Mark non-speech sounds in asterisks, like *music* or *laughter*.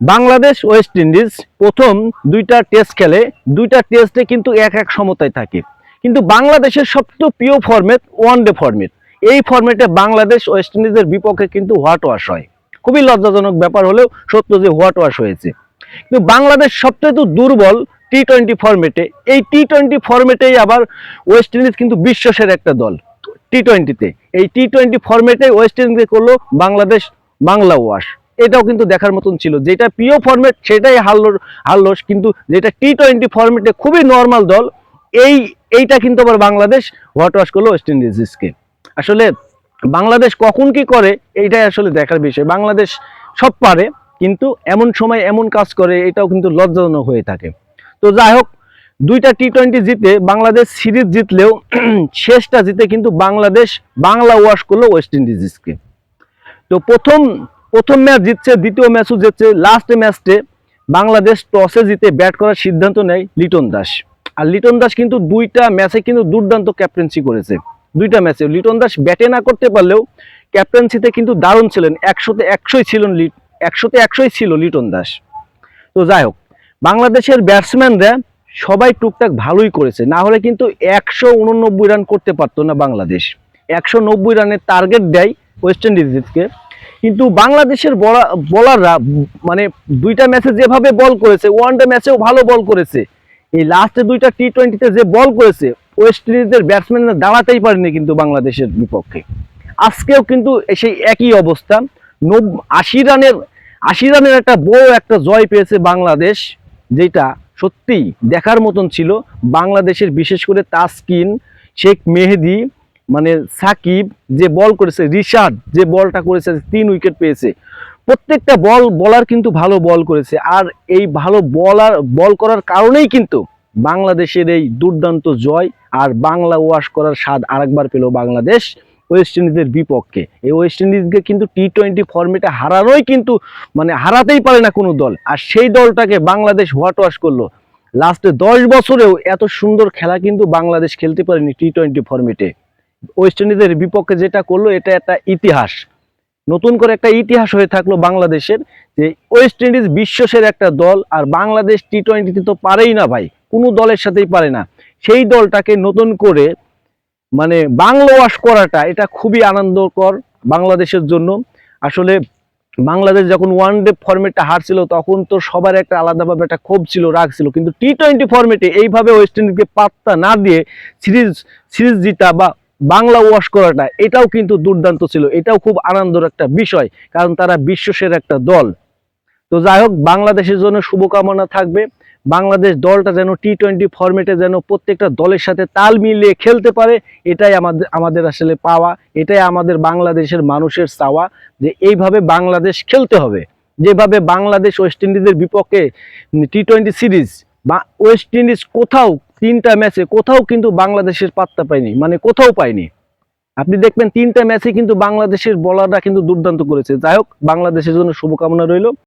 Bangladesh West Indies প্রথম দুইটা test খেলে, দুইটা টেস্টে কিন্তু এক এক সমতায় থাকে। কিন্তু বাংলাদেশের সবচেয়ে প্রিয় ফরম্যাট ওয়ান ডে ফরম্যাট এই ফরম্যাটে বাংলাদেশ ওয়েস্ট ইন্ডিজের বিপক্ষে কিন্তু হোয়াট ওয়াশ হয়। খুবই লজ্জাজনক ব্যাপার হলেও সত্য যে হোয়াট ওয়াশ হয়েছে। কিন্তু বাংলাদেশ সবচেয়ে দুর্বল টি টোয়েন্টি ফরম্যাটে এই টি টোয়েন্টি ফরম্যাটেই আবার ওয়েস্ট ইন্ডিজ কিন্তু বিশ্বসের একটা দল টি টোয়েন্টিতে এই টি টোয়েন্টি ফরম্যাটে ওয়েস্ট ইন্ডিজ করল বাংলাদেশ বাংলা ওয়াশ এটাও কিন্তু দেখার মতন ছিল। যেটা প্রিয় ফরম্যাট সেটাই হারলো হারলো কিন্তু যেটা টি টোয়েন্টি ফরম্যাটে খুবই নর্মাল দল, এই এইটা কিন্তু আবার বাংলাদেশ হোয়াট ওয়াশ করল ওয়েস্ট ইন্ডিজকে আসলে বাংলাদেশ কখন কি করে, এইটাই আসলে দেখার বিষয়। বাংলাদেশ সব পারে, কিন্তু এমন সময় এমন কাজ করে, এটাও কিন্তু লজ্জাজনক হয়ে থাকে। তো যাই হোক, দুইটা টি টোয়েন্টি জিতে বাংলাদেশ সিরিজ জিতলেও *clears throat* শেষটা জিতে কিন্তু বাংলাদেশ বাংলা ওয়াশ করল ওয়েস্ট ইন্ডিজকে তো প্রথম প্রথম ম্যাচ জিতছে, দ্বিতীয় ম্যাচও জিতছে লাস্ট ম্যাচটে বাংলাদেশ টসে জিতে ব্যাট করার সিদ্ধান্ত নেয় লিটন দাস। আর লিটন দাস কিন্তু দুইটা ম্যাচে কিন্তু দুর্দান্ত ক্যাপ্টেন্সি করেছে। দুইটা ম্যাচে। লিটন দাস ব্যাটে না করতে পারলেও ক্যাপ্টেন্সিতে কিন্তু দারুণ ছিলেন। একশোতে একশোই ছিলেন একশোতে একশোই ছিল লিটন দাস। তো যাই হোক, বাংলাদেশের ব্যাটসম্যানরা সবাই টুকটাক ভালোই করেছে। না হলে কিন্তু একশো উননব্বই রান করতে পারতো না বাংলাদেশ। একশো নব্বই রানের টার্গেট দেয় ওয়েস্ট ইন্ডিজকে কিন্তু বাংলাদেশের বলাররা মানে দুইটা ম্যাচে যেভাবে বল করেছে ওয়ান ডে ম্যাচেও ভালো বল করেছে। এই লাস্টে দুইটা টি টোয়েন্টিতে যে বল করেছে ওয়েস্ট ইন্ডিজের ব্যাটসম্যানরা দাঁড়াতেই পারেনি কিন্তু বাংলাদেশের বিপক্ষে। আজকেও কিন্তু সেই একই অবস্থা। নব আশি রানের আশি রানের একটা বড় একটা জয় পেয়েছে বাংলাদেশ, যেটা সত্যিই দেখার মতন ছিল। বাংলাদেশের বিশেষ করে তাসকিন, শেখ মেহেদি মানে সাকিব যে বল করেছে, রিশাদ যে বলটা করেছে, তিন উইকেট পেয়েছে। প্রত্যেকটা বল, বলার কিন্তু ভালো বল করেছে। আর এই ভালো বলার, বল করার কারণেই কিন্তু বাংলাদেশের এই দুর্দান্ত জয় আর বাংলা ওয়াশ করার স্বাদ আরেকবার পেল বাংলাদেশ ওয়েস্ট ইন্ডিজের বিপক্ষে। এই ওয়েস্ট ইন্ডিজকে কিন্তু টি টোয়েন্টি ফর্মেটে হারানোই কিন্তু মানে হারাতেই পারে না কোনো দল। আর সেই দলটাকে বাংলাদেশ হোয়াট ওয়াশ করল। লাস্টে দশ বছরেও এত সুন্দর খেলা কিন্তু বাংলাদেশ খেলতে পারেনি টি টোয়েন্টি ফর্মেটে ওয়েস্ট ইন্ডিজের বিপক্ষে যেটা করল, এটা একটা ইতিহাস। নতুন করে একটা ইতিহাস হয়ে থাকল বাংলাদেশের, যে ওয়েস্ট ইন্ডিজ বিশ্বসের একটা দল, আর বাংলাদেশ টি টোয়েন্টিতে তো পারেই না ভাই, কোনো দলের সাথেই পারে না। সেই দলটাকে নতুন করে মানে বাংলা ওয়াশ করাটা, এটা খুবই আনন্দকর বাংলাদেশের জন্য। আসলে বাংলাদেশ যখন ওয়ান ডে ফরম্যাটটা হারছিল, তখন তো সবার একটা আলাদাভাবে একটা ক্ষোভ ছিল, রাগ ছিল। কিন্তু টি টোয়েন্টি ফর্মেটে এইভাবে ওয়েস্ট ইন্ডিজকে পাত্তা না দিয়ে সিরিজ সিরিজ জিতা বা বাংলা ওয়াশ করাটা, এটাও কিন্তু দুর্দান্ত ছিল। এটাও খুব আনন্দের একটা বিষয়, কারণ তারা বিশ্বসের একটা দল। তো যাই হোক, বাংলাদেশের জন্য শুভকামনা থাকবে। বাংলাদেশ দলটা যেন টি টোয়েন্টি ফরম্যাটে যেন প্রত্যেকটা দলের সাথে তাল মিলিয়ে খেলতে পারে, এটাই আমাদের আমাদের আসলে পাওয়া, এটাই আমাদের বাংলাদেশের মানুষের চাওয়া, যে এইভাবে বাংলাদেশ খেলতে হবে। যেভাবে বাংলাদেশ ওয়েস্ট ইন্ডিজের বিপক্ষে টি টোয়েন্টি সিরিজ বা ওয়েস্ট ইন্ডিজ কোথাও তিনটা ম্যাচে কোথাও কিন্তু বাংলাদেশের পাত্তা পায়নি মানে কোথাও পায়নি। আপনি দেখবেন তিনটা ম্যাচে কিন্তু বাংলাদেশের বলাররা কিন্তু দুর্দান্ত করেছে। যাই হোক, বাংলাদেশের জন্য শুভকামনা রইল।